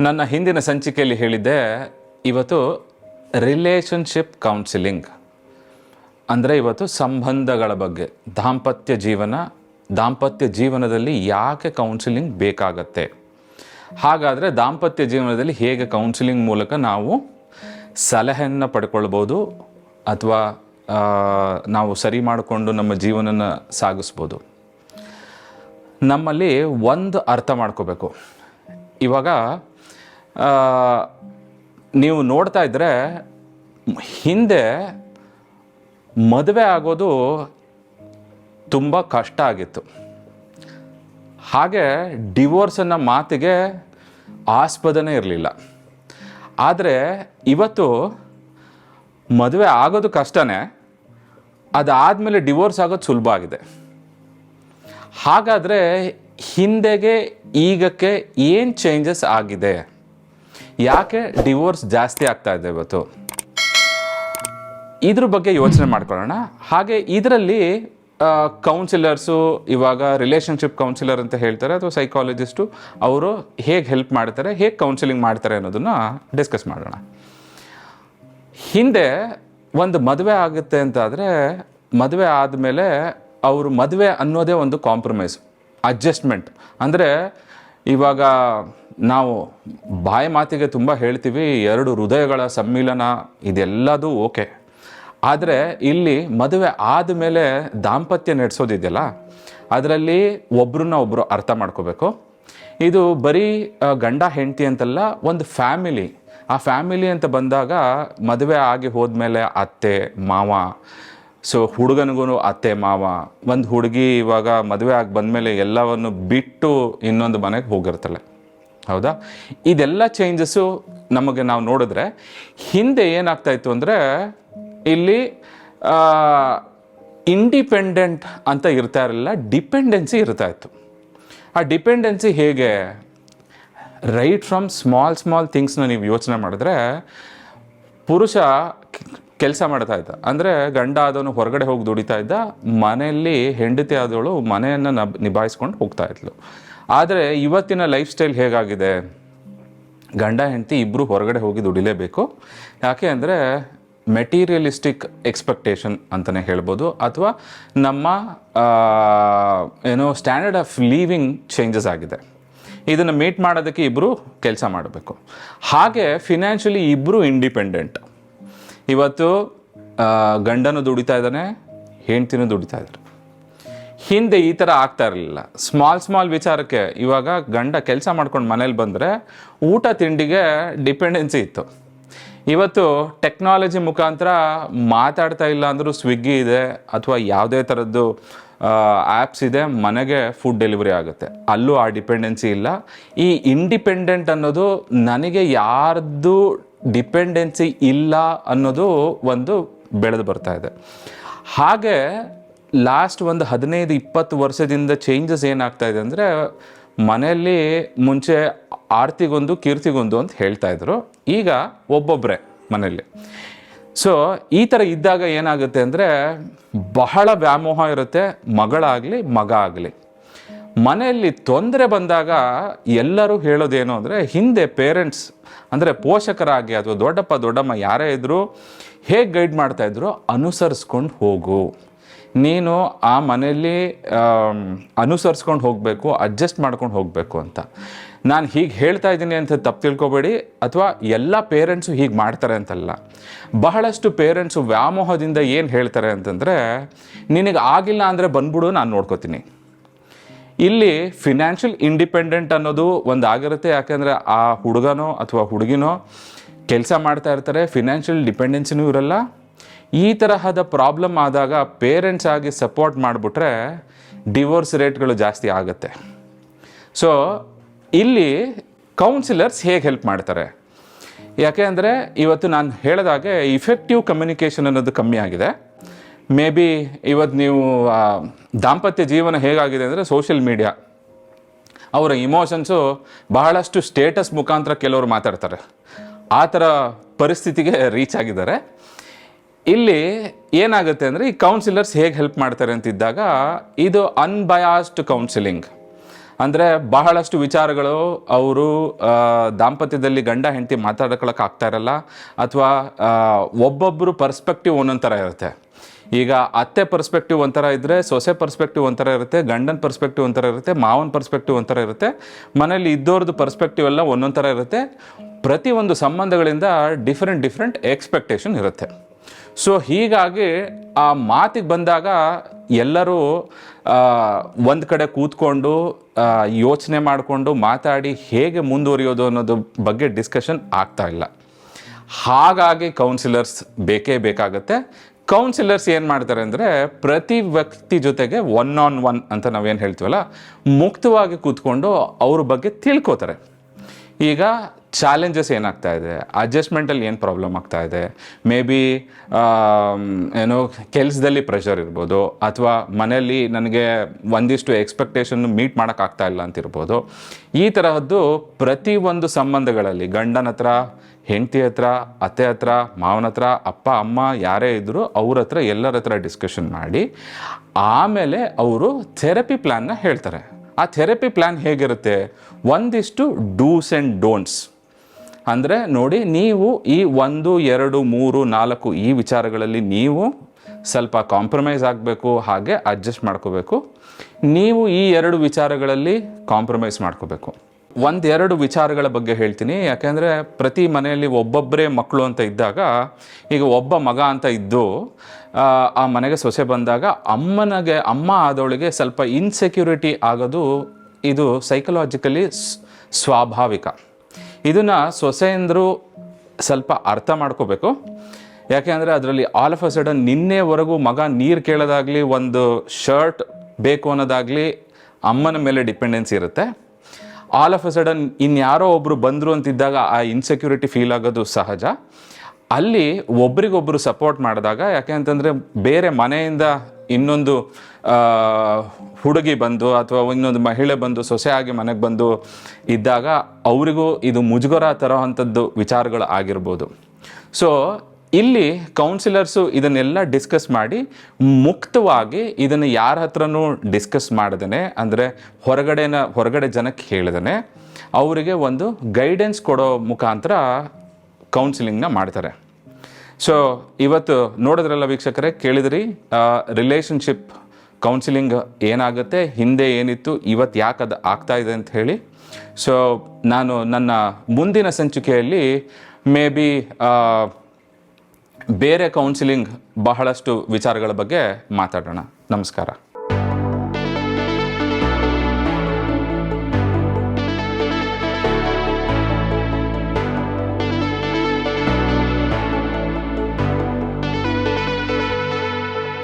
ನನ್ನ ಹಿಂದಿನ ಸಂಚಿಕೆಯಲ್ಲಿ ಹೇಳಿದ್ದೆ, ಇವತ್ತು ರಿಲೇಷನ್ಶಿಪ್ ಕೌನ್ಸಿಲಿಂಗ್ ಅಂದರೆ ಇವತ್ತು ಸಂಬಂಧಗಳ ಬಗ್ಗೆ. ದಾಂಪತ್ಯ ಜೀವನ, ದಾಂಪತ್ಯ ಜೀವನದಲ್ಲಿ ಯಾಕೆ ಕೌನ್ಸಿಲಿಂಗ್ ಬೇಕಾಗತ್ತೆ? ಹಾಗಾದರೆ ದಾಂಪತ್ಯ ಜೀವನದಲ್ಲಿ ಹೇಗೆ ಕೌನ್ಸಿಲಿಂಗ್ ಮೂಲಕ ನಾವು ಸಲಹೆಯನ್ನು ಪಡ್ಕೊಳ್ಬೋದು, ಅಥವಾ ನಾವು ಸರಿ ಮಾಡಿಕೊಂಡು ನಮ್ಮ ಜೀವನನ ಸಾಗಿಸ್ಬೋದು? ನಮ್ಮಲ್ಲಿ ಒಂದು ಅರ್ಥ ಮಾಡ್ಕೋಬೇಕು. ಇವಾಗ ನೀವು ನೋಡ್ತಾ ಇದ್ದರೆ ಹಿಂದೆ ಮದುವೆ ಆಗೋದು ತುಂಬ ಕಷ್ಟ ಆಗಿತ್ತು. ಹಾಗೆ ಡಿವೋರ್ಸ್ ಅನ್ನೋ ಮಾತಿಗೆ ಆಸ್ಪದನೇ ಇರಲಿಲ್ಲ. ಆದರೆ ಇವತ್ತು ಮದುವೆ ಆಗೋದು ಕಷ್ಟನೇ, ಅದಾದಮೇಲೆ ಡಿವೋರ್ಸ್ ಆಗೋದು ಸುಲಭ ಆಗಿದೆ. ಹಾಗಾದರೆ ಹಿಂದೆಗೆ, ಈಗಕ್ಕೆ ಏನು ಚೇಂಜಸ್ ಆಗಿದೆ? ಯಾಕೆ ಡಿವೋರ್ಸ್ ಜಾಸ್ತಿ ಆಗ್ತಾ ಇದೆ ಇವತ್ತು? ಇದ್ರ ಬಗ್ಗೆ ಯೋಚನೆ ಮಾಡ್ಕೊಳ್ಳೋಣ. ಹಾಗೆ ಇದರಲ್ಲಿ ಕೌನ್ಸಿಲರ್ಸು ಇವಾಗ ರಿಲೇಷನ್ಶಿಪ್ ಕೌನ್ಸಿಲರ್ ಅಂತ ಹೇಳ್ತಾರೆ, ಅಥವಾ ಸೈಕಾಲಜಿಸ್ಟು ಅವರು ಹೇಗೆ ಹೆಲ್ಪ್ ಮಾಡ್ತಾರೆ, ಹೇಗೆ ಕೌನ್ಸಿಲಿಂಗ್ ಮಾಡ್ತಾರೆ ಅನ್ನೋದನ್ನು ಡಿಸ್ಕಸ್ ಮಾಡೋಣ. ಹಿಂದೆ ಒಂದು ಮದುವೆ ಆಗುತ್ತೆ ಅಂತಾದರೆ, ಮದುವೆ ಆದಮೇಲೆ ಅವರು ಮದುವೆ ಅನ್ನೋದೇ ಒಂದು ಕಾಂಪ್ರಮೈಸ್ ಅಡ್ಜಸ್ಟ್ಮೆಂಟ್ ಅಂದರೆ ಇವಾಗ ನಾವು ಬಾಯಿ ಮಾತಿಗೆ ತುಂಬ ಹೇಳ್ತೀವಿ, ಎರಡು ಹೃದಯಗಳ ಸಮ್ಮಿಲನ ಇದೆಲ್ಲದೂ ಓಕೆ. ಆದರೆ ಇಲ್ಲಿ ಮದುವೆ ಆದಮೇಲೆ ದಾಂಪತ್ಯ ನಡೆಸೋದಿದೆಯಲ್ಲ, ಅದರಲ್ಲಿ ಒಬ್ರನ್ನ ಒಬ್ಬರು ಅರ್ಥ ಮಾಡ್ಕೋಬೇಕು. ಇದು ಬರೀ ಗಂಡ ಹೆಂಡತಿ ಅಂತಲ್ಲ, ಒಂದು ಫ್ಯಾಮಿಲಿ. ಆ ಫ್ಯಾಮಿಲಿ ಅಂತ ಬಂದಾಗ ಮದುವೆ ಆಗಿ ಹೋದ್ಮೇಲೆ ಅತ್ತೆ, ಮಾವ, ಸೊ ಹುಡುಗನಿಗೂ ಅತ್ತೆ, ಮಾವ, ಒಂದು ಹುಡುಗಿ ಇವಾಗ ಮದುವೆ ಆಗಿ ಬಂದಮೇಲೆ ಎಲ್ಲವನ್ನು ಬಿಟ್ಟು ಇನ್ನೊಂದು ಮನೆಗೆ ಹೋಗಿರ್ತಾಳೆ. ಹೌದಾ? ಇದೆಲ್ಲ ಚೇಂಜಸ್ಸು ನಮಗೆ ನಾವು ನೋಡಿದ್ರೆ ಹಿಂದೆ ಏನಾಗ್ತಾ ಇತ್ತು ಅಂದರೆ ಇಲ್ಲಿ ಇಂಡಿಪೆಂಡೆಂಟ್ ಅಂತ ಇರ್ತಾ ಇರಲಿಲ್ಲ ಡಿಪೆಂಡೆನ್ಸಿ ಇರ್ತಾ ಇತ್ತು. ಆ ಡಿಪೆಂಡೆನ್ಸಿ ಹೇಗೆ? ರೈಟ್ ಫ್ರಮ್ ಸ್ಮಾಲ್ ಸ್ಮಾಲ್ ಥಿಂಗ್ಸ್ನ ನೀವು ಯೋಚನೆ ಮಾಡಿದ್ರೆ ಪುರುಷ ಕೆಲಸ ಮಾಡ್ತಾ ಇದ್ದ. ಅಂದರೆ ಗಂಡ ಆದವನು ಹೊರಗಡೆ ಹೋಗಿ ದುಡಿತಾ ಇದ್ದ, ಮನೆಯಲ್ಲಿ ಹೆಂಡತಿ ಆದವಳು ಮನೆಯನ್ನು ನಬ್ ನಿಭಾಯಿಸ್ಕೊಂಡು ಹೋಗ್ತಾ ಇದ್ಲು. ಆದರೆ ಇವತ್ತಿನ ಲೈಫ್ ಸ್ಟೈಲ್ ಹೇಗಾಗಿದೆ? ಗಂಡ, ಹೆಂಡತಿ ಇಬ್ಬರು ಹೊರಗಡೆ ಹೋಗಿ ದುಡಿಲೇಬೇಕು. ಯಾಕೆ ಅಂದರೆ ಮೆಟೀರಿಯಲಿಸ್ಟಿಕ್ ಎಕ್ಸ್ಪೆಕ್ಟೇಷನ್ ಅಂತಲೇ ಹೇಳ್ಬೋದು. ಅಥವಾ ನಮ್ಮ ಏನೋ ಸ್ಟ್ಯಾಂಡರ್ಡ್ ಆಫ್ ಲೀವಿಂಗ್ ಚೇಂಜಸ್ ಆಗಿದೆ. ಇದನ್ನು ಮೀಟ್ ಮಾಡೋದಕ್ಕೆ ಇಬ್ಬರು ಕೆಲಸ ಮಾಡಬೇಕು. ಹಾಗೆ ಫಿನಾನ್ಷಿಯಲಿ ಇಬ್ಬರು ಇಂಡಿಪೆಂಡೆಂಟ್. ಇವತ್ತು ಗಂಡನು ದುಡಿತಾ ಇದ್ದಾನೆ, ಹೆಂಡ್ತಿನೂ ದುಡಿತಾ ಇದ್ದಾರೆ. ಹಿಂದೆ ಈ ಥರ ಆಗ್ತಾ ಇರಲಿಲ್ಲ. ಸ್ಮಾಲ್ ಸ್ಮಾಲ್ ವಿಚಾರಕ್ಕೆ ಇವಾಗ ಗಂಡ ಕೆಲಸ ಮಾಡ್ಕೊಂಡು ಮನೇಲಿ ಬಂದರೆ ಊಟ ತಿಂಡಿಗೆ ಡಿಪೆಂಡೆನ್ಸಿ ಇತ್ತು. ಇವತ್ತು ಟೆಕ್ನಾಲಜಿ ಮುಖಾಂತರ ಮಾತಾಡ್ತಾ ಇಲ್ಲ ಅಂದರೂ ಸ್ವಿಗ್ಗಿ ಇದೆ ಅಥವಾ ಯಾವುದೇ ಥರದ್ದು ಆ್ಯಪ್ಸ್ ಇದೆ, ಮನೆಗೆ ಫುಡ್ ಡೆಲಿವರಿ ಆಗುತ್ತೆ. ಅಲ್ಲೂ ಆ ಡಿಪೆಂಡೆನ್ಸಿ ಇಲ್ಲ. ಈ ಇಂಡಿಪೆಂಡೆಂಟ್ ಅನ್ನೋದು ನನಗೆ ಯಾರ್ದು ಡಿಪೆಂಡೆನ್ಸಿ ಇಲ್ಲ ಅನ್ನೋದು ಒಂದು ಬೆಳೆದು ಬರ್ತಾ ಇದೆ. ಹಾಗೆ ಲಾಸ್ಟ್ ಒಂದು ಹದಿನೈದು, ಇಪ್ಪತ್ತು ವರ್ಷದಿಂದ ಚೇಂಜಸ್ ಏನಾಗ್ತಾ ಇದೆ ಅಂದರೆ ಮನೆಯಲ್ಲಿ ಮುಂಚೆ ಆರ್ತಿಗೊಂದು, ಕೀರ್ತಿಗೊಂದು ಅಂತ ಹೇಳ್ತಾ ಇದ್ರು. ಈಗ ಒಬ್ಬೊಬ್ಬರೇ ಮನೆಯಲ್ಲಿ. ಸೊ ಈ ಥರ ಇದ್ದಾಗ ಏನಾಗುತ್ತೆ ಅಂದರೆ ಬಹಳ ವ್ಯಾಮೋಹ ಇರುತ್ತೆ, ಮಗಳಾಗಲಿ, ಮಗ ಆಗಲಿ. ಮನೆಯಲ್ಲಿ ತೊಂದರೆ ಬಂದಾಗ ಎಲ್ಲರೂ ಹೇಳೋದೇನು ಅಂದರೆ ಹಿಂದೆ ಪೇರೆಂಟ್ಸ್ ಅಂದರೆ ಪೋಷಕರಾಗಿ ಅಥವಾ ದೊಡ್ಡಪ್ಪ, ದೊಡ್ಡಮ್ಮ ಯಾರೇ ಇದ್ದರೂ ಹೇಗೆ ಗೈಡ್ ಮಾಡ್ತಾಯಿದ್ರು ಅನುಸರಿಸ್ಕೊಂಡು ಹೋಗು. ನೀನು ಆ ಮನೆಯಲ್ಲಿ ಅನುಸರಿಸ್ಕೊಂಡು ಹೋಗಬೇಕು ಅಡ್ಜಸ್ಟ್ ಮಾಡ್ಕೊಂಡು ಹೋಗಬೇಕು ಅಂತ. ನಾನು ಹೀಗೆ ಹೇಳ್ತಾ ಇದ್ದೀನಿ ಅಂತ ತಪ್ಪು ತಿಳ್ಕೊಬೇಡಿ, ಅಥವಾ ಎಲ್ಲ ಪೇರೆಂಟ್ಸು ಹೀಗೆ ಮಾಡ್ತಾರೆ ಅಂತಲ್ಲ. ಬಹಳಷ್ಟು ಪೇರೆಂಟ್ಸು ವ್ಯಾಮೋಹದಿಂದ ಏನು ಹೇಳ್ತಾರೆ ಅಂತಂದರೆ, ನಿನಗೆ ಆಗಿಲ್ಲ ಅಂದರೆ ಬಂದ್ಬಿಡು, ನಾನು ನೋಡ್ಕೋತೀನಿ. ಇಲ್ಲಿ ಫಿನಾನ್ಷಿಯಲ್ ಇಂಡಿಪೆಂಡೆಂಟ್ ಅನ್ನೋದು ಒಂದು ಆಗಿರುತ್ತೆ, ಯಾಕೆಂದರೆ ಆ ಹುಡುಗನೋ ಅಥವಾ ಹುಡುಗಿನೋ ಕೆಲಸ ಮಾಡ್ತಾ ಇರ್ತಾರೆ ಫಿನಾನ್ಷಿಯಲ್ ಡಿಪೆಂಡೆನ್ಸಿನೂ ಇರಲ್ಲ ಈ ತರಹದ ಪ್ರಾಬ್ಲಮ್ ಆದಾಗ ಪೇರೆಂಟ್ಸ್ ಆಗಿ ಸಪೋರ್ಟ್ ಮಾಡಿಬಿಟ್ರೆ ಡಿವೋರ್ಸ್ ರೇಟ್ಗಳು ಜಾಸ್ತಿ ಆಗುತ್ತೆ. ಸೊ ಇಲ್ಲಿ ಕೌನ್ಸಿಲರ್ಸ್ ಹೇಗೆ ಹೆಲ್ಪ್ ಮಾಡ್ತಾರೆ? ಯಾಕೆ ಅಂದರೆ ಇವತ್ತು ನಾನು ಹೇಳಿದಾಗೆ ಇಫೆಕ್ಟಿವ್ ಕಮ್ಯುನಿಕೇಷನ್ ಅನ್ನೋದು ಕಮ್ಮಿ ಆಗಿದೆ. ಮೇ ಬಿ ಇವತ್ತು ನೀವು ದಾಂಪತ್ಯ ಜೀವನ ಹೇಗಾಗಿದೆ ಅಂದರೆ ಸೋಷಿಯಲ್ ಮೀಡಿಯಾ ಅವರ ಇಮೋಷನ್ಸು ಬಹಳಷ್ಟು ಸ್ಟೇಟಸ್ ಮುಖಾಂತರ ಕೆಲವರು ಮಾತಾಡ್ತಾರೆ. ಆ ಥರ ಪರಿಸ್ಥಿತಿಗೆ ರೀಚ್ ಆಗಿದ್ದಾರೆ. ಇಲ್ಲಿ ಏನಾಗುತ್ತೆ ಅಂದರೆ ಈ ಕೌನ್ಸಿಲರ್ಸ್ ಹೇಗೆ ಹೆಲ್ಪ್ ಮಾಡ್ತಾರೆ ಅಂತಿದ್ದಾಗ ಇದು ಅನ್ಬಯಾಸ್ಡ್ ಕೌನ್ಸಿಲಿಂಗ್ ಅಂದರೆ ಬಹಳಷ್ಟು ವಿಚಾರಗಳು ಅವರು ದಾಂಪತ್ಯದಲ್ಲಿ ಗಂಡ ಹೆಂಡತಿ ಮಾತಾಡ್ಕೊಳಕ್ಕೆ ಆಗ್ತಾ ಇರಲ್ಲ, ಅಥವಾ ಒಬ್ಬೊಬ್ಬರು ಪರ್ಸ್ಪೆಕ್ಟಿವ್ ಒಂದೊಂದು ಥರ ಇರುತ್ತೆ. ಈಗ ಅತ್ತೆ ಪರ್ಸ್ಪೆಕ್ಟಿವ್ ಒಂಥರ ಇದ್ದರೆ ಸೊಸೆ ಪರ್ಸ್ಪೆಕ್ಟಿವ್ ಒಂಥರ ಇರುತ್ತೆ, ಗಂಡನ ಪರ್ಸ್ಪೆಕ್ಟಿವ್ ಒಂಥರ ಇರುತ್ತೆ, ಮಾವನ ಪರ್ಸ್ಪೆಕ್ಟಿವ್ ಒಂಥರ ಇರುತ್ತೆ, ಮನೇಲಿ ಇದ್ದೋರ್ದು ಪರ್ಸ್ಪೆಕ್ಟಿವ್ ಎಲ್ಲ ಒಂದೊಂದು ಥರ ಇರುತ್ತೆ. ಪ್ರತಿಯೊಂದು ಸಂಬಂಧಗಳಿಂದ ಡಿಫ್ರೆಂಟ್ ಡಿಫ್ರೆಂಟ್ ಎಕ್ಸ್ಪೆಕ್ಟೇಷನ್ ಇರುತ್ತೆ. ಸೊ ಹೀಗಾಗಿ ಆ ಮಾತಿಗೆ ಬಂದಾಗ ಎಲ್ಲರೂ ಒಂದು ಕಡೆ ಕೂತ್ಕೊಂಡು ಯೋಚನೆ ಮಾಡಿಕೊಂಡು ಮಾತಾಡಿ ಹೇಗೆ ಮುಂದುವರಿಯೋದು ಅನ್ನೋದು ಬಗ್ಗೆ ಡಿಸ್ಕಷನ್ ಆಗ್ತಾ ಇಲ್ಲ. ಹಾಗಾಗಿ ಕೌನ್ಸಿಲರ್ಸ್ ಬೇಕೇ ಬೇಕಾಗುತ್ತೆ. ಕೌನ್ಸಿಲರ್ಸ್ ಏನು ಮಾಡ್ತಾರೆ ಅಂದರೆ, ಪ್ರತಿ ವ್ಯಕ್ತಿ ಜೊತೆಗೆ ಒನ್ ಆನ್ ಒನ್ ಅಂತ ನಾವೇನು ಹೇಳ್ತೀವಲ್ಲ, ಮುಕ್ತವಾಗಿ ಕೂತ್ಕೊಂಡು ಅವ್ರ ಬಗ್ಗೆ ತಿಳ್ಕೊತಾರೆ. ಈಗ ಚಾಲೆಂಜಸ್ ಏನಾಗ್ತಾ ಇದೆ? ಅಡ್ಜಸ್ಟ್ಮೆಂಟಲ್ಲಿ ಏನು ಪ್ರಾಬ್ಲಮ್ ಆಗ್ತಾ ಇದೆ? ಮೇ ಬಿ ಏನೋ ಕೆಲಸದಲ್ಲಿ ಪ್ರೆಷರ್ ಇರ್ಬೋದು, ಅಥವಾ ಮನೆಯಲ್ಲಿ ನನಗೆ ಒಂದಿಷ್ಟು ಎಕ್ಸ್ಪೆಕ್ಟೇಷನ್ ಮೀಟ್ ಮಾಡೋಕ್ಕಾಗ್ತಾ ಇಲ್ಲ ಅಂತಿರ್ಬೋದು ಈ ತರಹದ್ದು ಪ್ರತಿಯೊಂದು ಸಂಬಂಧಗಳಲ್ಲಿ, ಗಂಡನ ಹತ್ರ, ಹೆಂಡತಿ ಹತ್ರ, ಅತ್ತೆ ಹತ್ರ, ಮಾವನ ಹತ್ರ, ಅಪ್ಪ, ಅಮ್ಮ, ಯಾರೇ ಇದ್ದರೂ ಅವ್ರ ಹತ್ರ, ಎಲ್ಲರ ಹತ್ರ ಡಿಸ್ಕಷನ್ ಮಾಡಿ, ಆಮೇಲೆ ಅವರು ಥೆರಪಿ ಪ್ಲ್ಯಾನ್ನ ಹೇಳ್ತಾರೆ. ಆ ಥೆರಪಿ ಪ್ಲ್ಯಾನ್ ಹೇಗಿರುತ್ತೆ? ಒಂದಿಷ್ಟು ಡೂಸ್ ಆ್ಯಂಡ್ ಡೋಂಟ್ಸ್ ಅಂದರೆ ನೋಡಿ ನೀವು ಈ ಒಂದು ಎರಡು ಮೂರು ನಾಲ್ಕು ಈ ವಿಚಾರಗಳಲ್ಲಿ ನೀವು ಸ್ವಲ್ಪ ಕಾಂಪ್ರಮೈಸ್ ಆಗಬೇಕು ಹಾಗೆ ಅಡ್ಜಸ್ಟ್ ಮಾಡ್ಕೋಬೇಕು. ನೀವು ಈ ಎರಡು ವಿಚಾರಗಳಲ್ಲಿ ಕಾಂಪ್ರಮೈಸ್ ಮಾಡ್ಕೋಬೇಕು. ಒಂದೆರಡು ವಿಚಾರಗಳ ಬಗ್ಗೆ ಹೇಳ್ತೀನಿ. ಯಾಕೆಂದರೆ ಪ್ರತಿ ಮನೆಯಲ್ಲಿ ಒಬ್ಬೊಬ್ಬರೇ ಮಕ್ಕಳು ಅಂತ ಇದ್ದಾಗ ಈಗ ಒಬ್ಬ ಮಗ ಅಂತ ಇದ್ದು ಆ, ಮನೆಗೆ ಸೊಸೆ ಬಂದಾಗ ಅಮ್ಮನಿಗೆ ಅಮ್ಮ ಆದವಳಿಗೆ ಸ್ವಲ್ಪ ಇನ್ಸೆಕ್ಯೂರಿಟಿ ಆಗೋದು ಇದು ಸೈಕಲಾಜಿಕಲಿ ಸ್ವಾಭಾವಿಕ. ಇದನ್ನು ಸೊಸೆಯಂದರು ಸ್ವಲ್ಪ ಅರ್ಥ ಮಾಡ್ಕೋಬೇಕು. ಯಾಕೆ ಅಂದರೆ ಅದರಲ್ಲಿ ಆಲ್ ಆಫ್ ಅ ಸಡನ್ ನಿನ್ನೆವರೆಗೂ ಮಗ ನೀರು ಕೇಳೋದಾಗಲಿ, ಒಂದು ಶರ್ಟ್ ಬೇಕು ಅನ್ನೋದಾಗಲಿ ಅಮ್ಮನ ಮೇಲೆ ಡಿಪೆಂಡೆನ್ಸಿ ಇರುತ್ತೆ. ಆಲ್ ಆಫ್ ಅ ಸಡನ್ ಇನ್ಯಾರೋ ಒಬ್ಬರು ಬಂದರು ಅಂತಿದ್ದಾಗ ಆ ಇನ್ಸೆಕ್ಯೂರಿಟಿ ಫೀಲ್ ಆಗೋದು ಸಹಜ. ಅಲ್ಲಿ ಒಬ್ರಿಗೊಬ್ರು ಸಪೋರ್ಟ್ ಮಾಡಿದಾಗ ಯಾಕೆ ಅಂತಂದರೆ ಬೇರೆ ಮನೆಯಿಂದ ಇನ್ನೊಂದು ಹುಡುಗಿ ಬಂದು ಅಥವಾ ಇನ್ನೊಂದು ಮಹಿಳೆ ಬಂದು ಸೊಸೆ ಆಗಿ ಮನೆಗೆ ಬಂದು ಇದ್ದಾಗ ಅವರಿಗೂ ಇದು ಮುಜುಗರ ತರೋವಂಥದ್ದು ವಿಚಾರಗಳು ಆಗಿರ್ಬೋದು. ಸೊ ಇಲ್ಲಿ ಕೌನ್ಸಿಲರ್ಸು ಇದನ್ನೆಲ್ಲ ಡಿಸ್ಕಸ್ ಮಾಡಿ ಮುಕ್ತವಾಗಿ ಇದನ್ನು ಯಾರ ಹತ್ರನೂ ಡಿಸ್ಕಸ್ ಮಾಡ್ದೇ ಅಂದರೆ ಹೊರಗಡೆನ, ಹೊರಗಡೆ ಜನಕ್ಕೆ ಹೇಳ್ದೇ ಅವರಿಗೆ ಒಂದು ಗೈಡೆನ್ಸ್ ಕೊಡೋ ಮುಖಾಂತರ ಕೌನ್ಸಿಲಿಂಗ್ನ ಮಾಡ್ತಾರೆ. ಸೊ ಇವತ್ತು ನೋಡಿದ್ರಲ್ಲ ವೀಕ್ಷಕರೇ, ಕೇಳಿದ್ರಿ ರಿಲೇಷನ್ಶಿಪ್ ಕೌನ್ಸಿಲಿಂಗ್ ಏನಾಗುತ್ತೆ, ಹಿಂದೆ ಏನಿತ್ತು ಇವತ್ತು ಯಾಕೆ ಅದು ಆಗ್ತಾ ಇದೆ ಅಂತ ಹೇಳಿ. ಸೊ ನಾನು ನನ್ನ ಮುಂದಿನ ಸಂಚಿಕೆಯಲ್ಲಿ ಮೇ ಬಿ ಬೇರೆ ಕೌನ್ಸಿಲಿಂಗ್ ಬಹಳಷ್ಟು ವಿಚಾರಗಳ ಬಗ್ಗೆ ಮಾತಾಡೋಣ. ನಮಸ್ಕಾರ.